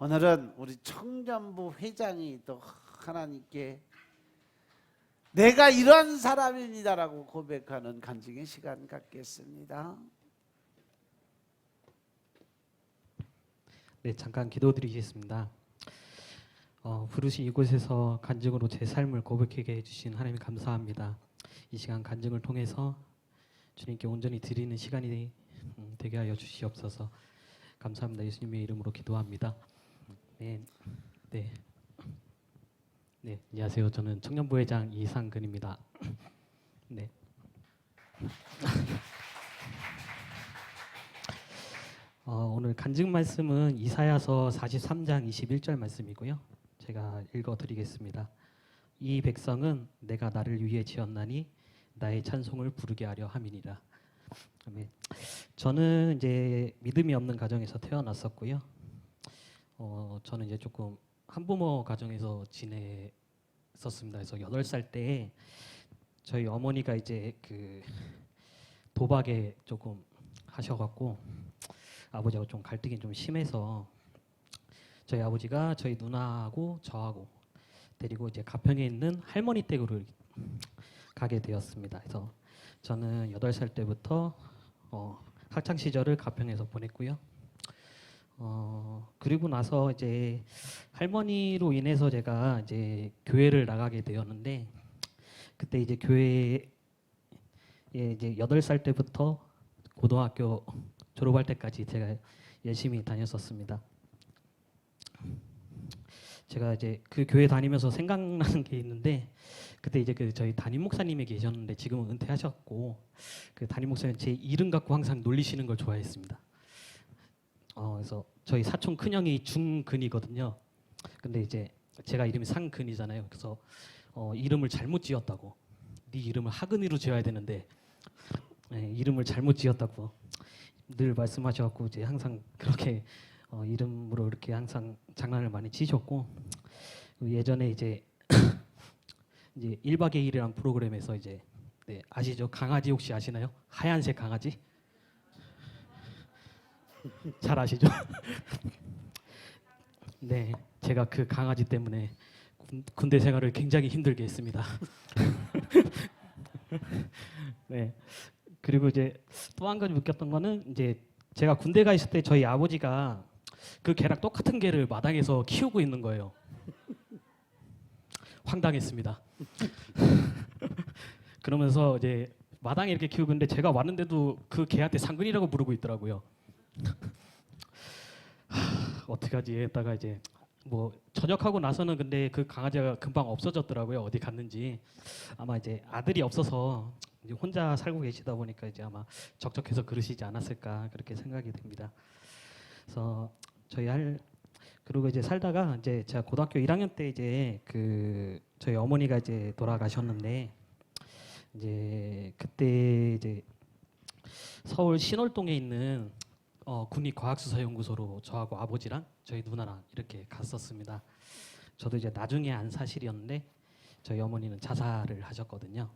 오늘은 우리 청년부 회장이 또 하나님께 내가 이런 사람입니다라고 고백하는 간증의 시간 갖겠습니다. 네, 잠깐 기도드리겠습니다. 어, 부르신 이곳에서 간증으로 제 삶을 고백하게 해주신 하나님 감사합니다. 이 시간 간증을 통해서 주님께 온전히 드리는 시간이 음, 되게 하여 주시옵소서. 감사합니다. 예수님의 이름으로 기도합니다. 네, 네, 네. 안녕하세요. 저는 청년부 회장 이상근입니다. 네. 어, 오늘 간증 말씀은 이사야서 43장 21절 말씀이고요. 제가 읽어 드리겠습니다. 이 백성은 내가 나를 위해 지었나니 나의 찬송을 부르게 하려 함이니라. 저는 이제 믿음이 없는 가정에서 태어났었고요. 어, 저는 이제 조금 한부모 가정에서 지냈었습니다. 그래서 8살 때 저희 어머니가 이제 그 도박에 조금 하셔갖고 아버지하고 좀 갈등이 좀 심해서 저희 아버지가 저희 누나하고 저하고 데리고 이제 가평에 있는 할머니 댁으로 가게 되었습니다. 그래서 저는 여덟 살 때부터 어, 학창 시절을 가평에서 보냈고요. 어, 그리고 나서 이제 할머니로 인해서 제가 이제 교회를 나가게 되었는데 그때 이제 교회에 이제 여덟 살 때부터 고등학교 졸업할 때까지 제가 열심히 다녔었습니다. 제가 이제 그 교회 다니면서 생각나는 게 있는데 그때 이제 그 저희 담임 목사님이 계셨는데 지금은 은퇴하셨고 그 담임 목사님 제 이름 갖고 항상 놀리시는 걸 좋아했습니다. 어 그래서 저희 사촌 큰형이 중근이거든요. 근데 이제 제가 이름이 상근이잖아요. 그래서 어 이름을 잘못 지었다고. 네 이름을 하근이로 지어야 되는데 네, 이름을 잘못 지었다고 늘 말씀하셔갖고 이제 항상 그렇게 어, 이름으로 이렇게 항상 장난을 많이 치셨고 예전에 이제 이제 1박 2일이라는 프로그램에서 이제 네, 아시죠? 강아지 혹시 아시나요? 하얀색 강아지? 잘 아시죠? 네, 제가 그 강아지 때문에 군, 군대 생활을 굉장히 힘들게 했습니다. 네, 그리고 이제 또 한 가지 웃겼던 거는 이제 제가 군대 가 있을 때 저희 아버지가 그 개랑 똑같은 개를 마당에서 키우고 있는 거예요. 황당했습니다. 그러면서 이제 마당에 이렇게 키우고 있는데 제가 왔는데도 그 개한테 상근이라고 부르고 있더라고요. 하, 어떡하지 했다가 이제 뭐 전역하고 나서는 근데 그 강아지가 금방 없어졌더라고요. 어디 갔는지 아마 이제 아들이 없어서 이제 혼자 살고 계시다 보니까 이제 아마 적적해서 그러시지 않았을까 그렇게 생각이 됩니다. 그래서 저희 할 그리고 이제 살다가 이제 제가 고등학교 1학년 때 이제 그 저희 어머니가 이제 돌아가셨는데 이제 그때 이제 서울 신월동에 있는 어, 국립과학수사연구소로 저하고 아버지랑 저희 누나랑 이렇게 갔었습니다. 저도 이제 나중에 안 사실이었는데 저희 어머니는 자살을 하셨거든요.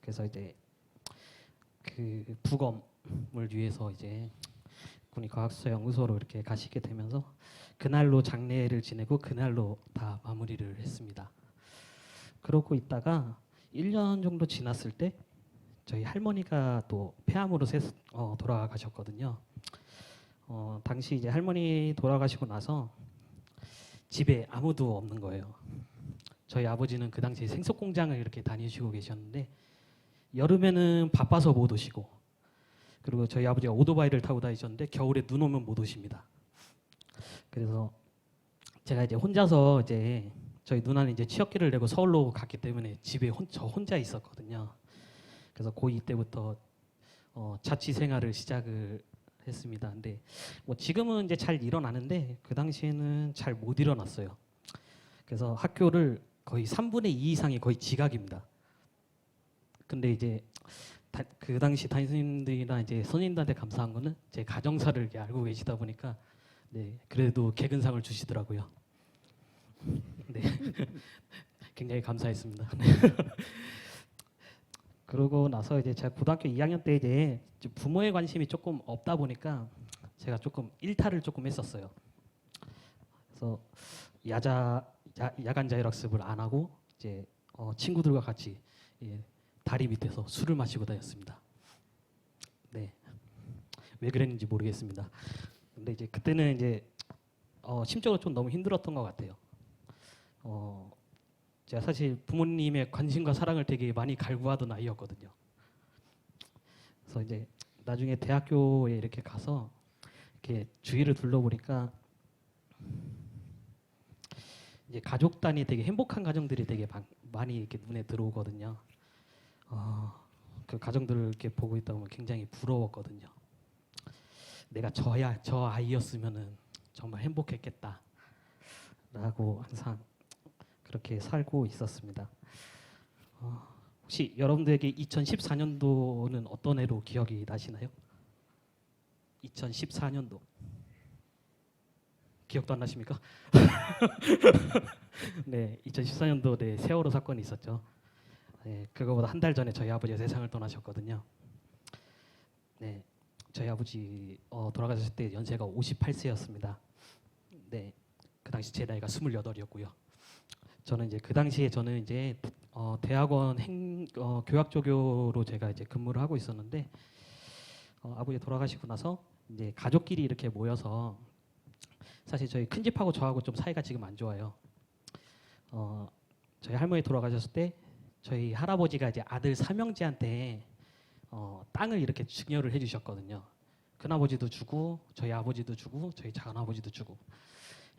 그래서 이제 그 부검을 위해서 이제 국립과학수사연구소로 이렇게 가시게 되면서 그날로 장례를 지내고 그날로 다 마무리를 했습니다. 그러고 있다가 1년 정도 지났을 때 저희 할머니가 또 폐암으로 세, 어, 돌아가셨거든요. 어, 당시 이제 할머니 돌아가시고 나서 집에 아무도 없는 거예요. 저희 아버지는 그 당시 생속 공장을 이렇게 다니시고 계셨는데 여름에는 바빠서 못 오시고 그리고 저희 아버지가 오토바이를 타고 다니셨는데 겨울에 눈 오면 못 오십니다. 그래서 제가 이제 혼자서 이제 저희 누나는 이제 취업기를 내고 서울로 갔기 때문에 집에 혼, 저 혼자 있었거든요. 그래서 고2 때부터 어, 자취 생활을 시작을 했습니다. 근데 뭐 지금은 이제 잘 일어나는데 그 당시에는 잘 못 일어났어요. 그래서 학교를 거의 3분의 2 이상이 거의 지각입니다. 근데 이제 다, 그 당시 담임선생님들이나 이제 선생님들한테 감사한 거는 제 가정사를 이렇게 알고 계시다 보니까 네 그래도 개근상을 주시더라고요. 네 굉장히 감사했습니다. 네. 그러고 나서 이제 제가 고등학교 2학년 때 이제 부모의 관심이 조금 없다 보니까 제가 조금 일탈을 조금 했었어요. 그래서 야자 야, 야간 자율학습을 안 하고 이제 어, 친구들과 같이 예, 다리 밑에서 술을 마시고 다녔습니다. 네, 왜 그랬는지 모르겠습니다. 근데 이제 그때는 이제 어, 심적으로 좀 너무 힘들었던 것 같아요. 어, 제가 사실 부모님의 관심과 사랑을 되게 많이 갈구하던 아이였거든요. 그래서 이제 나중에 대학교에 이렇게 가서 이렇게 주위를 둘러보니까 이제 가족 단위 되게 행복한 가정들이 되게 많- 많이 이렇게 눈에 들어오거든요. 어, 그 가정들을 이렇게 보고 있다 보면 굉장히 부러웠거든요. 내가 저야 저 아이였으면은 정말 행복했겠다라고 항상 그렇게 살고 있었습니다. 어, 혹시 여러분들에게 2014년도는 어떤 해로 기억이 나시나요? 2014년도 기억도 안 나십니까? 네, 2014년도 네 세월호 사건이 있었죠. 네, 그거보다 한 달 전에 저희 아버지가 세상을 떠나셨거든요. 네, 저희 아버지 어, 돌아가셨을 때 연세가 58세였습니다. 네, 그 당시 제 나이가 28이었고요. 저는 이제 그 당시에 저는 이제 어, 대학원 행 어, 교학조교로 제가 이제 근무를 하고 있었는데 어, 아버지 돌아가시고 나서 이제 가족끼리 이렇게 모여서 사실 저희 큰 집하고 저하고 좀 사이가 지금 안 좋아요. 어, 저희 할머니 돌아가셨을 때 저희 할아버지가 이제 아들 삼형제한테 어, 땅을 이렇게 증여를 해주셨거든요. 큰 아버지도 주고 저희 아버지도 주고 저희 작은 아버지도 주고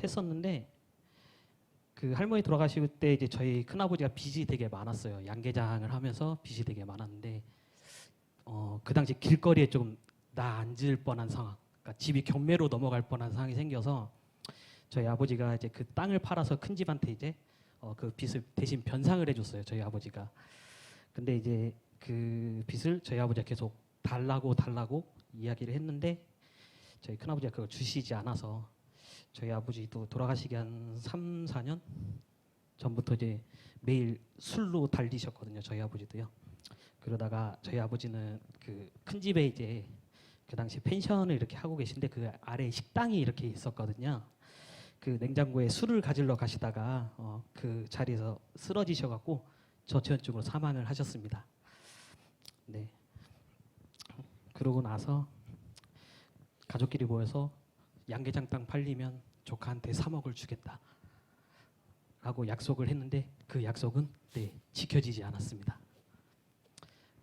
했었는데 그 할머니 돌아가실 때 이제 저희 큰 아버지가 빚이 되게 많았어요. 양계장을 하면서 빚이 되게 많았는데 어, 그 당시 길거리에 좀나 앉을 뻔한 상황, 그러니까 집이 경매로 넘어갈 뻔한 상황이 생겨서 저희 아버지가 이제 그 땅을 팔아서 큰 집한테 이제 어, 그 빚을 대신 변상을 해줬어요. 저희 아버지가. 근데 이제 그 빚을 저희 아버지가 계속 달라고 달라고 이야기를 했는데 저희 큰 아버지가 그걸 주시지 않아서 저희 아버지도 돌아가시기 한 3, 4년 전부터 이제 매일 술로 달리셨거든요. 저희 아버지도요. 그러다가 저희 아버지는 그 큰 집에 이제 그 당시 펜션을 이렇게 하고 계신데 그 아래 에 식당이 이렇게 있었거든요. 그 냉장고에 술을 가지러 가시다가 어, 그 자리에서 쓰러지셔갖고 저체온증으로 사망을 하셨습니다. 네. 그러고 나서 가족끼리 모여서 양계장 땅 팔리면 조카한테 3억을 주겠다. 라고 약속을 했는데 그 약속은 네, 지켜지지 않았습니다.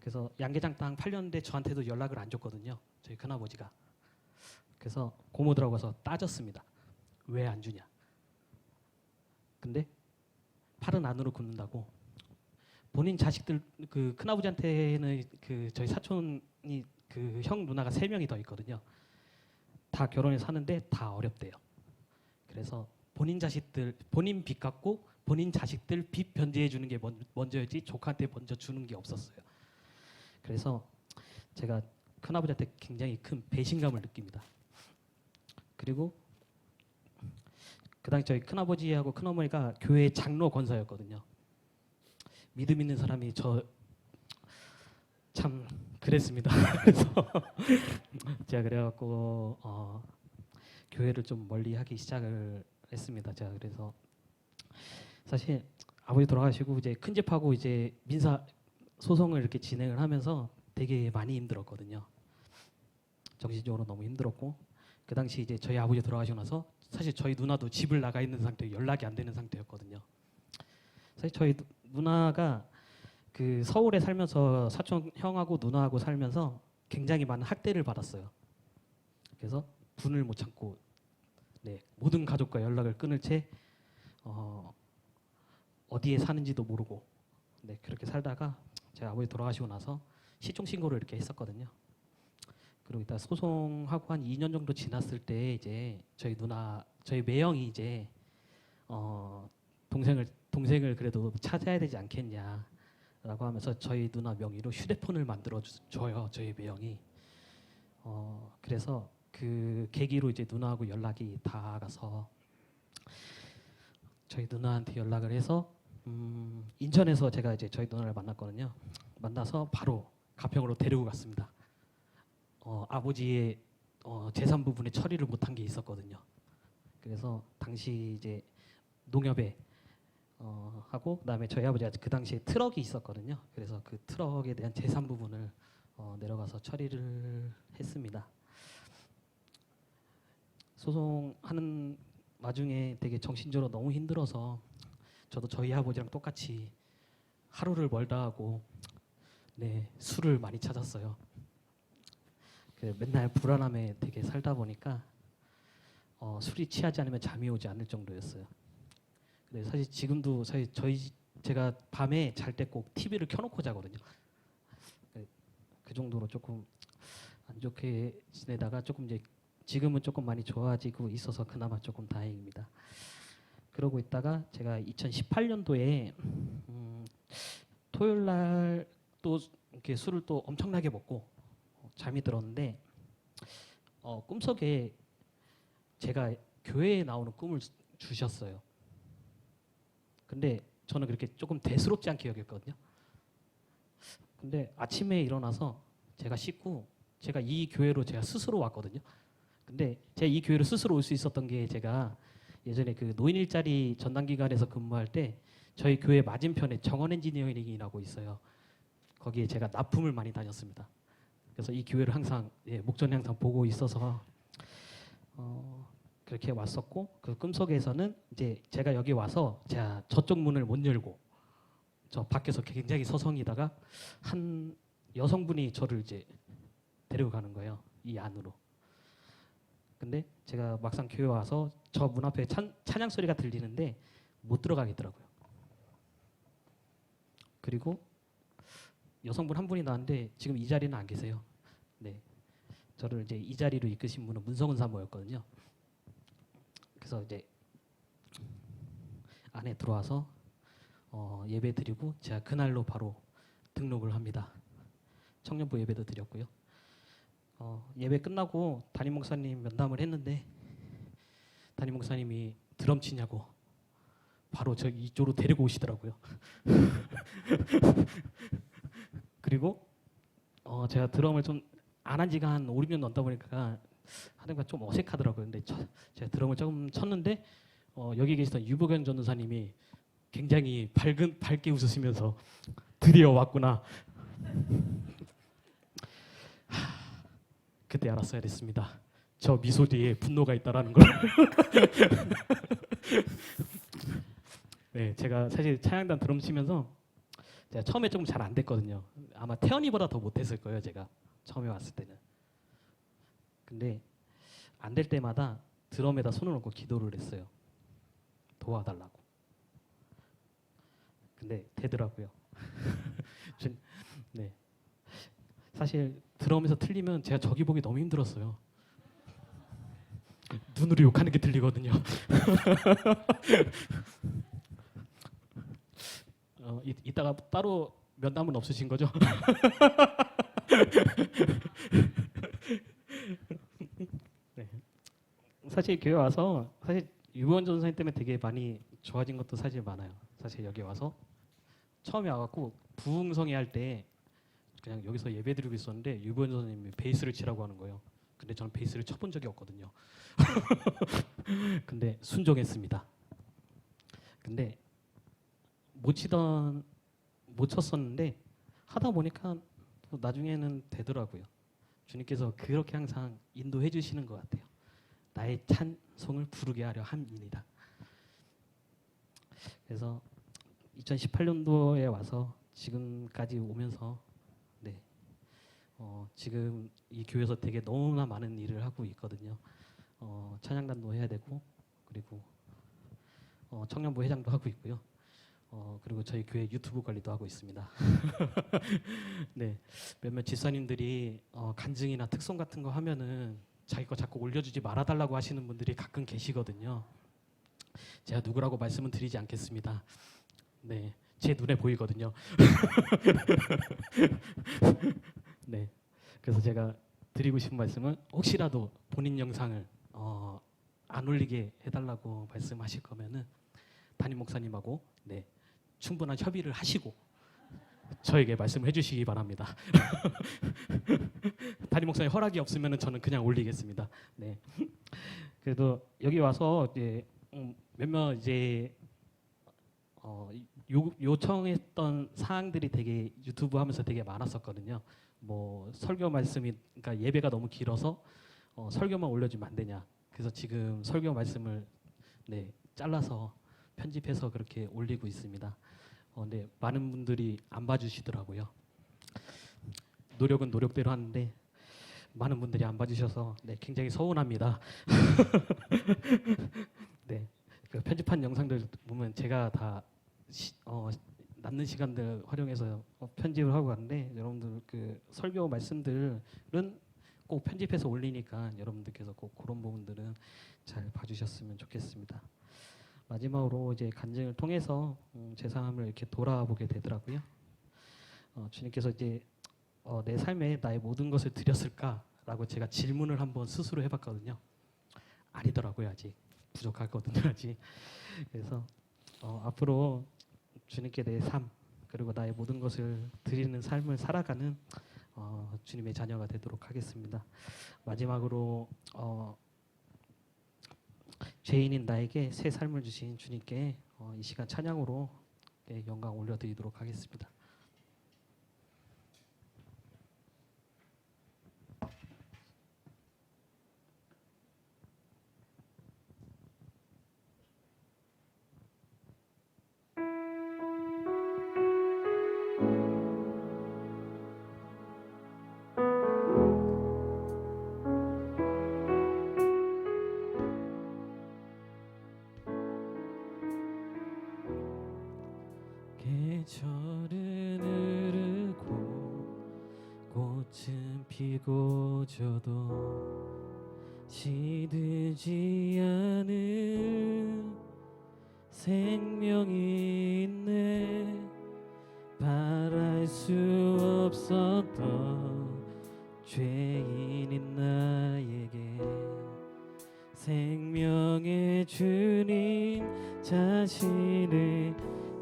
그래서 양계장 땅 팔렸는데 저한테도 연락을 안 줬거든요. 저희 큰아버지가. 그래서 고모들하고 가서 따졌습니다. 왜 안 주냐? 근데 팔은 안으로 굽는다고 본인 자식들 그 큰아버지한테는 그 저희 사촌이 그 형 누나가 세 명이 더 있거든요. 다 결혼해 사는데 다 어렵대요. 그래서 본인 자식들 본인 빚 갚고 본인 자식들 빚 변제해 주는 게 먼- 먼저였지 조카한테 먼저 주는 게 없었어요. 그래서 제가 큰아버지한테 굉장히 큰 배신감을 느낍니다. 그리고 그 당시 저희 큰아버지하고 큰어머니가 교회 장로 권사였거든요. 믿음 있는 사람이 저 참 그랬습니다. 그래서 제가 그래갖고 어, 교회를 좀 멀리 하기 시작을 했습니다. 제가 그래서 사실 아버지 돌아가시고 이제 큰 집하고 이제 민사 소송을 이렇게 진행을 하면서 되게 많이 힘들었거든요. 정신적으로 너무 힘들었고 그 당시 이제 저희 아버지 돌아가시고 나서 사실 저희 누나도 집을 나가 있는 상태, 연락이 안 되는 상태였거든요. 사실 저희 누- 누나가 그 서울에 살면서 사촌 형하고 누나하고 살면서 굉장히 많은 학대를 받았어요. 그래서 분을 못 참고 네, 모든 가족과 연락을 끊을 채 어, 어디에 사는지도 모르고 네, 그렇게 살다가 제 아버지 돌아가시고 나서 시종 신고를 이렇게 했었거든요. 그리고 이따 소송하고 한 2년 정도 지났을 때 이제 저희 누나 저희 매형이 이제 어 동생을 동생을 그래도 찾아야 되지 않겠냐 라고 하면서 저희 누나 명의로 휴대폰을 만들어 주- 줘요 저희 매형이 어 그래서 그 계기로 이제 누나하고 연락이 닿아가서 저희 누나한테 연락을 해서 음, 인천에서 제가 이제 저희 누나를 만났거든요. 만나서 바로 가평으로 데리고 갔습니다. 어, 아버지의 어, 재산 부분에 처리를 못한 게 있었거든요. 그래서 당시 이제 농협에 어, 하고 그다음에 저희 아버지가 그 당시에 트럭이 있었거든요. 그래서 그 트럭에 대한 재산 부분을 어, 내려가서 처리를 했습니다. 소송하는 와중에 되게 정신적으로 너무 힘들어서 저도 저희 아버지랑 똑같이 하루를 멀다 하고 네 술을 많이 찾았어요. 그 맨날 불안함에 되게 살다 보니까 어, 술이 취하지 않으면 잠이 오지 않을 정도였어요. 근데 사실 지금도 사실 저희 제가 밤에 잘 때 꼭 TV를 켜놓고 자거든요. 그, 그 정도로 조금 안 좋게 지내다가 조금 이제 지금은 조금 많이 좋아지고 있어서 그나마 조금 다행입니다. 그러고 있다가 제가 2018년도에 음, 토요일 날 또 이렇게 술을 또 엄청나게 먹고 어, 잠이 들었는데 어, 꿈속에 제가 교회에 나오는 꿈을 주- 주셨어요. 근데 저는 그렇게 조금 대수롭지 않게 여겼거든요. 근데 아침에 일어나서 제가 씻고 제가 이 교회로 제가 스스로 왔거든요. 근데 제가 이 교회로 스스로 올 수 있었던 게 제가 예전에 그 노인 일자리 전담 기관에서 근무할 때 저희 교회 맞은편에 정원 엔지니어링이라고 있어요. 거기에 제가 납품을 많이 다녔습니다. 그래서 이 교회를 항상 예, 목전에 항상 보고 있어서 어, 그렇게 왔었고 그 꿈속에서는 이제 제가 여기 와서 제가 저쪽 문을 못 열고 저 밖에서 굉장히 서성이다가 한 여성분이 저를 이제 데리고 가는 거예요 이 안으로. 근데 제가 막상 교회 와서 저 문 앞에 찬, 찬양 소리가 들리는데 못 들어가겠더라고요. 그리고 여성분 한 분이 나왔는데 지금 이 자리는 안 계세요. 네, 저를 이제 이 자리로 이끄신 분은 문성은 사모였거든요. 그래서 이제 안에 들어와서 어, 예배 드리고 제가 그날로 바로 등록을 합니다. 청년부 예배도 드렸고요. 어, 예배 끝나고 담임 목사님 면담을 했는데 담임 목사님이 드럼 치냐고 바로 저 이쪽으로 데리고 오시더라고요. 그리고 어, 제가 드럼을 좀 안 한 지가 한 5, 6년 넘다 보니까 하는가 좀 어색하더라고요. 근데 저, 제가 드럼을 조금 쳤는데 어, 여기 계시던 유보경 전도사님이 굉장히 밝은 밝게 웃으시면서 드디어 왔구나. 하, 그때 알았어야 됐습니다. 저 미소 뒤에 분노가 있다라는 걸. 네, 제가 사실 차양단 드럼 치면서 제가 처음에 조금 잘안 됐거든요. 아마 태연이보다 더 못했을 거예요, 제가 처음에 왔을 때는. 근데 안 될 때마다 드럼에다 손을 얹고 기도를 했어요. 도와달라고. 근데 되더라고요. 전- 네. 사실 드럼에서 틀리면 제가 저기 보기 너무 힘들었어요. 눈으로 욕하는 게 들리거든요. 어, 이, 이따가 따로 면담은 없으신 거죠? 네. 사실 교회 와서 사실 유원 전사님 때문에 되게 많이 좋아진 것도 사실 많아요. 사실 여기 와서 처음에 와갖고 부흥성회 할 때 그냥 여기서 예배 드리고 있었는데 유원 전사님이 베이스를 치라고 하는 거예요. 근데 저는 베이스를 쳐본 적이 없거든요. 근데 순종했습니다. 근데 못 치던 못 쳤었는데 하다 보니까 또 나중에는 되더라고요. 주님께서 그렇게 항상 인도해 주시는 것 같아요. 나의 찬송을 부르게 하려 함입니다. 그래서 2018년도에 와서 지금까지 오면서 네, 어, 지금 이 교회에서 되게 너무나 많은 일을 하고 있거든요. 어, 찬양단도 해야 되고 그리고 어, 청년부 회장도 하고 있고요. 어, 그리고 저희 교회 유튜브 관리도 하고 있습니다. 네, 몇몇 집사님들이 어, 간증이나 특송 같은 거 하면은 자기 거 자꾸 올려주지 말아달라고 하시는 분들이 가끔 계시거든요. 제가 누구라고 말씀은 드리지 않겠습니다. 네, 제 눈에 보이거든요. 네, 그래서 제가 드리고 싶은 말씀은 혹시라도 본인 영상을 어, 안 올리게 해달라고 말씀하실 거면은 담임 목사님하고 네 충분한 협의를 하시고 저에게 말씀해 주시기 바랍니다. 담임 목사님 허락이 없으면 저는 그냥 올리겠습니다. 네. 그래도 여기 와서 이제 음, 몇몇 이제 어, 요, 요청했던 사항들이 되게 유튜브 하면서 되게 많았었거든요. 뭐 설교 말씀이 그러니까 예배가 너무 길어서 어, 설교만 올려주면 안 되냐. 그래서 지금 설교 말씀을 네 잘라서 편집해서 그렇게 올리고 있습니다. 어, 근데 많은 분들이 안 봐주시더라고요. 노력은 노력대로 하는데 많은 분들이 안 봐주셔서 네, 굉장히 서운합니다. 네, 그 편집한 영상들 보면 제가 다 시, 어, 남는 시간들 활용해서 어, 편집을 하고 가는데 여러분들 그 설교 말씀들은 꼭 편집해서 올리니까 여러분들께서 꼭 그런 부분들은 잘 봐주셨으면 좋겠습니다. 마지막으로 이제 간증을 통해서 음, 제 삶을 이렇게 돌아보게 되더라고요. 어, 주님께서 이제 어, 내 삶에 나의 모든 것을 드렸을까라고 제가 질문을 한번 스스로 해봤거든요. 아니더라고요 아직 부족하거든요 아직. 그래서 어, 앞으로 주님께 내 삶 그리고 나의 모든 것을 드리는 삶을 살아가는 어, 주님의 자녀가 되도록 하겠습니다. 마지막으로 어, 죄인인 나에게 새 삶을 주신 주님께 어, 이 시간 찬양으로 예, 영광 올려드리도록 하겠습니다.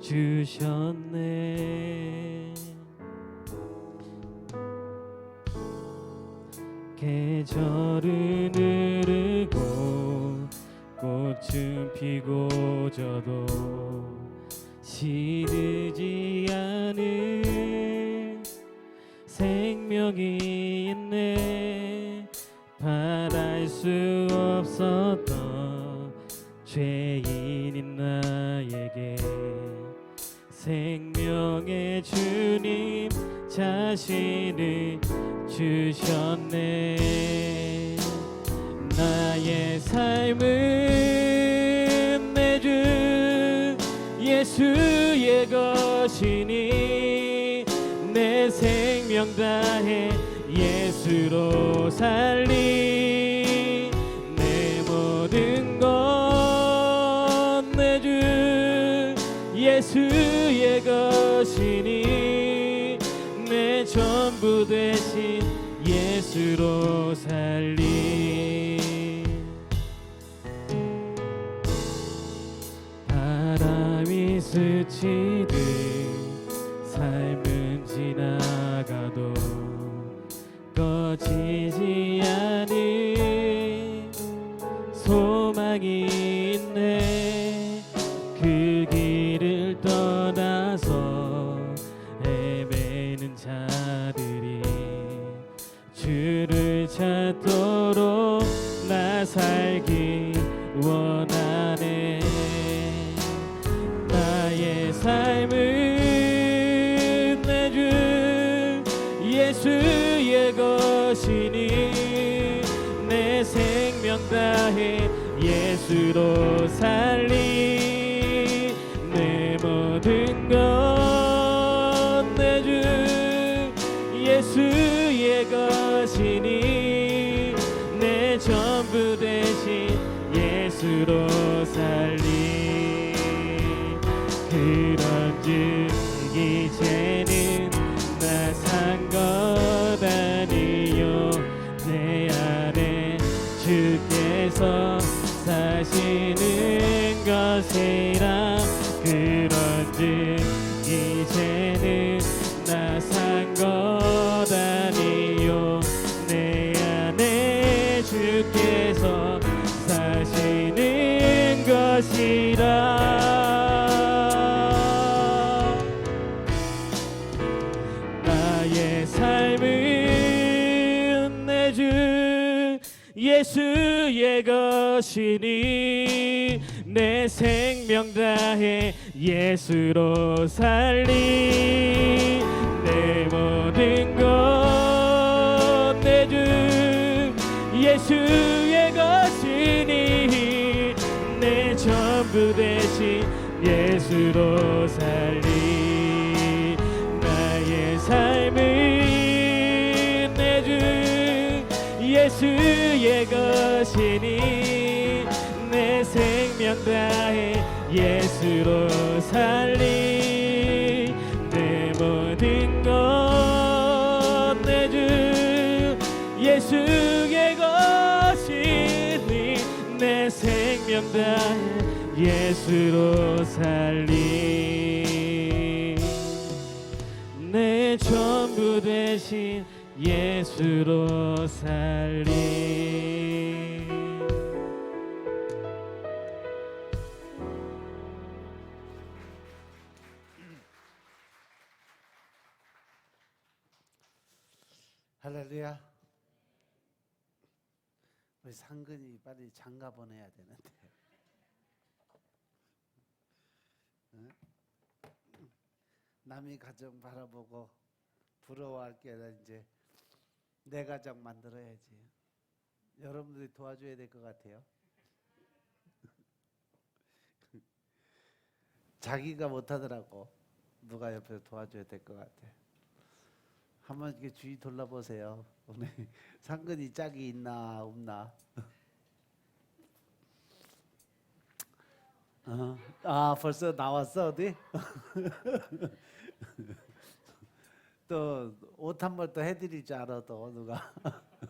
주셨네. 계절은 흐르고 꽃은 피고 져도 시들지 않은 생명이 있네. 바랄 수 없었던 죄인 생명의 주님 자신을 주셨네. 나의 삶은 내 주 예수의 것이니 내 생명 다해 예수로 살리 되신 예수로 살리. 바람이 스치듯 삶은 지나가도 꺼지지 않은 소망이 있네 예수로 살 예수의 것이니 내 생명 다해 예수로 살리 내 모든 것내 주 예수의 것이니 내 전부 대신 예수로 살리 예수의 것이니 내 생명 다해 예수로 살리. 내 모든 것 내 주 예수의 것이니 내 생명 다해 예수로 살리. 내 전부 대신 예수로 살리 할렐루야. 우리 상근이 빨리 장가 보내야 되는데. 응? 남이 가정 바라보고 부러워할 게 아니라 이제 내 가정 만들어야지. 여러분들이 도와줘야 될 것 같아요. 자기가 못하더라고. 누가 옆에서 도와줘야 될 것 같아. 한번 이렇게 주위 돌아보세요. 오늘 상근이 짝이 있나 없나? 어? 아 벌써 나왔어 어디? 또 옷 한 벌또줄 알아 또 누가?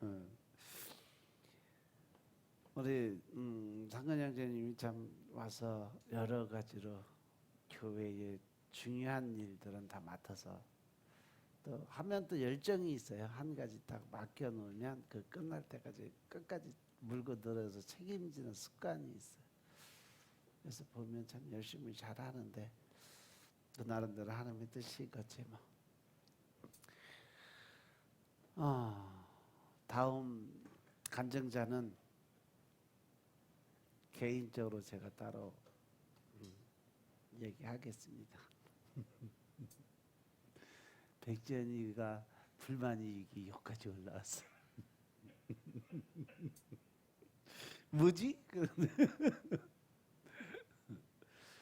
어. 우리 음, 상근 형제님이 참 와서 여러 가지로 교회의 중요한 일들은 다 맡아서 또 하면 또 열정이 있어요. 한 가지 딱 맡겨 놓으면 그 끝날 때까지 끝까지 물고 늘어서 책임지는 습관이 있어요. 그래서 보면 참 열심히 잘 하는데 그 나름대로 하나님의 뜻이 있겠지 뭐. 어, 다음 간증자는 개인적으로 제가 따로 음, 얘기하겠습니다. 백전이가 불만이 이게 여기까지 올라왔어. 뭐지?